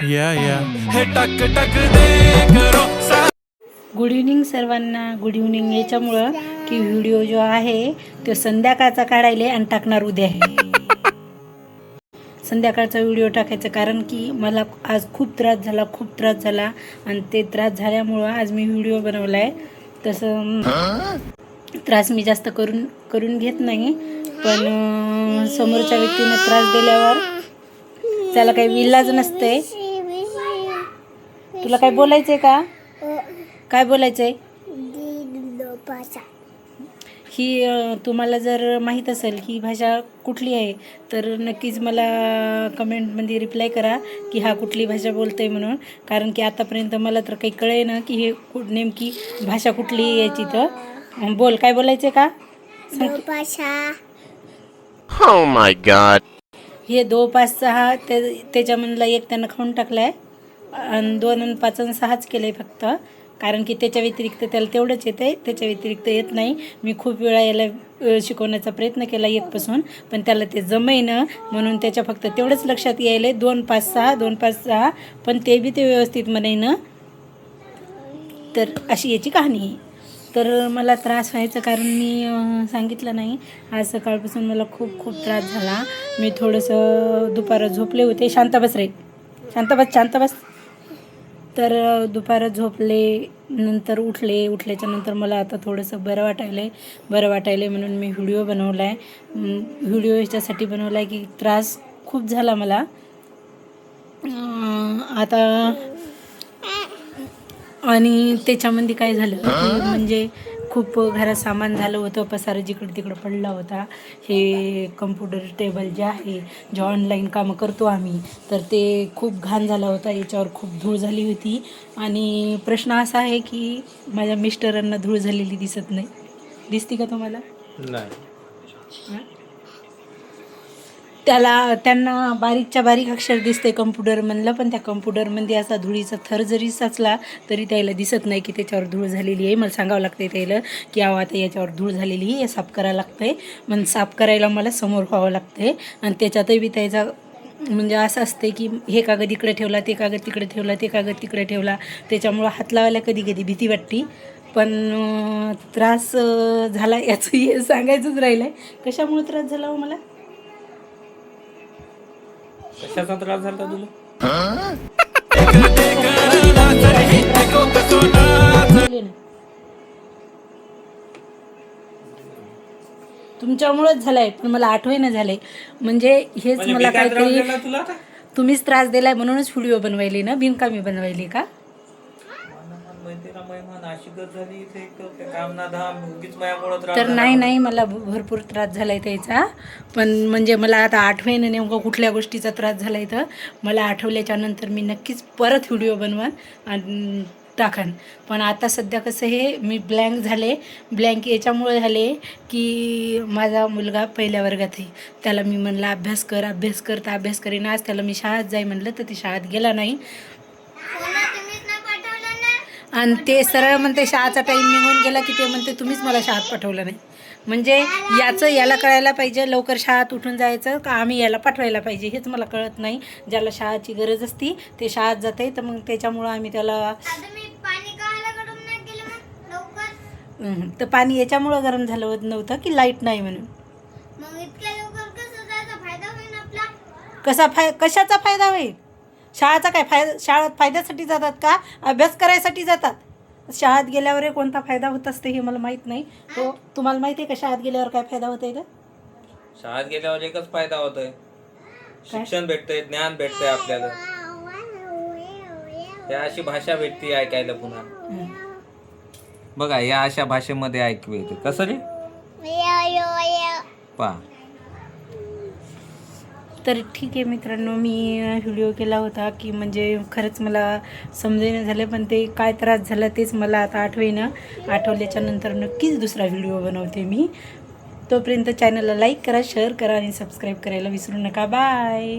Yeah, yeah. हे टक टक दे करो गुड इव्हनिंग सर्वांना. गुड इव्हनिंग याच्यामुळं की व्हिडिओ जो आहे तो संध्याकाळचा काढायले आणि टाकणार उद्या. आहे संध्याकाळचा व्हिडिओ टाकायचं कारण की मला आज खूप त्रास झाला खूप त्रास झाला आणि ते त्रास झाल्यामुळं आज मी व्हिडिओ बनवला आहे तसं त्रास मी जास्त करून करून घेत नाही पण समोरच्या व्यक्तीने त्रास दिल्यावर त्याला काही विलाज नसते तुला काय बोलायचंय का? काय बोलायचंय? ही तुम्हाला जर माहीत असेल ही भाषा कुठली आहे तर नक्कीच मला कमेंटमध्ये रिप्लाय करा की हा कुठली भाषा बोलते म्हणून. कारण की आतापर्यंत मला तर काही कळे ना की हे कु नेमकी भाषा कुठली आहे याची तर. बोल काय बोलायचं का? Oh my god. हे दो पाच सहा ते त्याच्यामधला एक त्यानं खाऊन टाकला आहे आणि दोन आणि पाच आणि सहाच केलं आहे फक्त. कारण की त्याच्या व्यतिरिक्त त्याला तेवढंच येतं आहे त्याच्या व्यतिरिक्त येत नाही. मी खूप वेळा याला शिकवण्याचा प्रयत्न केला एकपासून. पण त्याला ते जमेनं म्हणून त्याच्या फक्त तेवढंच लक्षात यायलं दोन पाच सहा दोन पाच सहा. पण ते बी ते व्यवस्थित म्हणायनं तर अशी याची कहाणी आहे तर मला त्रास व्हायचं कारण मी सांगितलं नाही. आज सकाळपासून मला खूप खूप त्रास झाला. मी थोडंसं दुपारं झोपले होते. शांत बस रे. शांत बस शांत बस. तर अं, दुपारं झोपले नंतर उठले. उठल्याच्या नंतर मला आता थोडंसं बरं वाटायलं आहे बरं वाटायलं आहे म्हणून मी व्हिडिओ बनवला आहे व्हिडिओ याच्यासाठी बनवला आहे की त्रास खूप झाला मला. आता आणि त्याच्यामध्ये काय झालं म्हणजे खूप घरात सामान झालं होतं. पसारा जिकडं तिकडं पडला होता. हे कम्प्युटर टेबल जे आहे जे ऑनलाईन कामं करतो आम्ही तर ते खूप घाण झाला होता. याच्यावर खूप धूळ झाली होती. आणि प्रश्न असा आहे की माझ्या मिस्टरांना धूळ झालेली दिसत नाही. दिसते का तुम्हाला? नाही. त्याला त्यांना बारीकच्या बारीक अक्षर दिसते कम्प्युटरमधलं पण त्या कम्प्युटरमध्ये असा धुळीचा थर जरी साचला तरी त्याला दिसत नाही की त्याच्यावर धूळ झालेली आहे. मला सांगावं लागतं त्याला की अहो आता याच्यावर धूळ झालेली आहे हे साफ करायला लागतंय. मग साफ करायला मला समोर व्हावं लागतंय. आणि त्याच्यातही बी त्याचा म्हणजे असं असते की हे कागद इकडे ठेवला ते कागद तिकडे ठेवला ते कागद तिकडे ठेवला. त्याच्यामुळं हात लावायला कधी कधी भीती वाटते. पण त्रास झाला याचं हे सांगायचंच राहिलं आहे कशामुळे त्रास झाला हो मला? कशाचा त्रास झाला तुला. तुमच्यामुळेच झालंय पण मला आठवण झालंय म्हणजे हेच म्हणजे मला काहीतरी? तुम्हीच त्रास दिलाय म्हणूनच व्हिडिओ बनवायली ना बिनकामी बनवायली का मैत्रीला महिमान अशी गत झाली इथे एक तर झाला. नाही नाही मला भरपूर त्रास झालाय त्याचा. पण म्हणजे मला आता आठवेन नेमकं कुठल्या गोष्टीचा त्रास झालाय तर मला आठवल्याच्या नंतर मी नक्कीच परत व्हिडिओ बनवन आणि टाकन. पण आता सध्या कसं हे मी ब्लँक झाले. ब्लँक याच्यामुळे झाले की माझा मुलगा पहिल्या वर्गात आहे. त्याला मी म्हणलं अभ्यास कर अभ्यास कर तर अभ्यास करीन. आज त्याला मी शाळेत जाई म्हणलं तर ती शाळेत गेला नाही. आणि ते सरळ म्हणते शाळेचा टाईम निघून गेला की ते म्हणते तुम्हीच मला शाळेत पाठवलं नाही. म्हणजे याचं याला कळायला पाहिजे लवकर शाळेत उठून जायचं का आम्ही याला पाठवायला पाहिजे हेच मला कळत नाही. ज्याला शाळेची गरज असती ते शाळेत जाते. तर मग त्याच्यामुळं आम्ही त्याला तर पाणी याच्यामुळं गरम झालं होत नव्हतं की लाइट नाही म्हणून. कसा फाय कशाचा फायदा होईल? शाळेचा काय फायदा शाळेत फायद्यासाठी जातात का? अभ्यास करायसाठी जातात? शाळेत गेल्यावर कोणता फायदा होत असते हे मला माहीत नाही. तो तुम्हाला माहिती आहे का शाळेत गेल्यावर काय फायदा होत आहे का? शाळेत गेल्यावर एकच फायदा होतोय. शिक्षण भेटतंय ज्ञान भेटतंय आपल्याला. त्या अशी भाषा भेटते ऐकायला पुन्हा. बघा या अशा भाषेमध्ये ऐकू येते. कसं रे? पा तर ठीक आहे मित्रांनो मी व्हिडिओ केला होता की म्हणजे खरंच मला समजेना झालं पण ते काय त्रास झाला तेच मला आता आठवेना. आठवल्याच्या नंतर नक्कीच दुसरा व्हिडिओ बनवते मी. तोपर्यंत चॅनलला लाईक करा शेअर करा आणि सबस्क्राईब करायला विसरू नका. बाय